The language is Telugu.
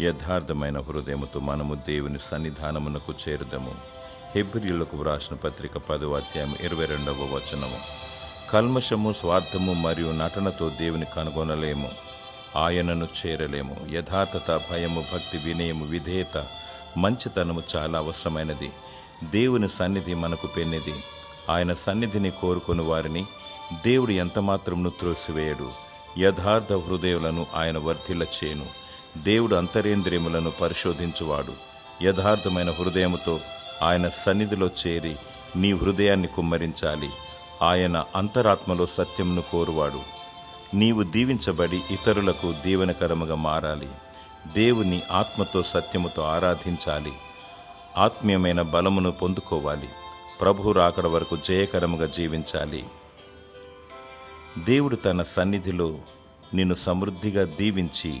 యథార్థమైన హృదయముతో మనము దేవుని సన్నిధానమునకు చేరుదము. హెబ్రియులకు వ్రాసిన పత్రిక పదవ అధ్యాయం ఇరవై రెండవ వచనము. కల్మషము స్వార్థము మరియు నటనతో దేవుని కనుగొనలేము. ఆయనను చేరలేము. యథార్థత భయము భక్తి వినయము విధేయత మంచితనము చాలా అవసరమైనది. దేవుని సన్నిధి మనకు పెన్నిది. ఆయన సన్నిధిని కోరుకుని వారిని. దేవుడు ఎంతమాత్రమును త్రోసివేయడు. యథార్థ హృదయులను ఆయన వర్ధిల్ల చేయను దేవుడు అంతరేంద్రియములను పరిశోధించువాడు. యథార్థమైన హృదయముతో ఆయన సన్నిధిలో చేరి నీ హృదయాన్ని కుమ్మరించాలి. ఆయన అంతరాత్మలో సత్యమును కోరువాడు. నీవు దీవించబడి ఇతరులకు దీవెనకరముగా మారాలి. దేవుని ఆత్మతో సత్యముతో ఆరాధించాలి. ఆత్మీయమైన బలమును పొందుకోవాలి. ప్రభు రాకడ వరకు జయకరముగా జీవించాలి. దేవుడు తన సన్నిధిలో నిన్ను సమృద్ధిగా దీవించి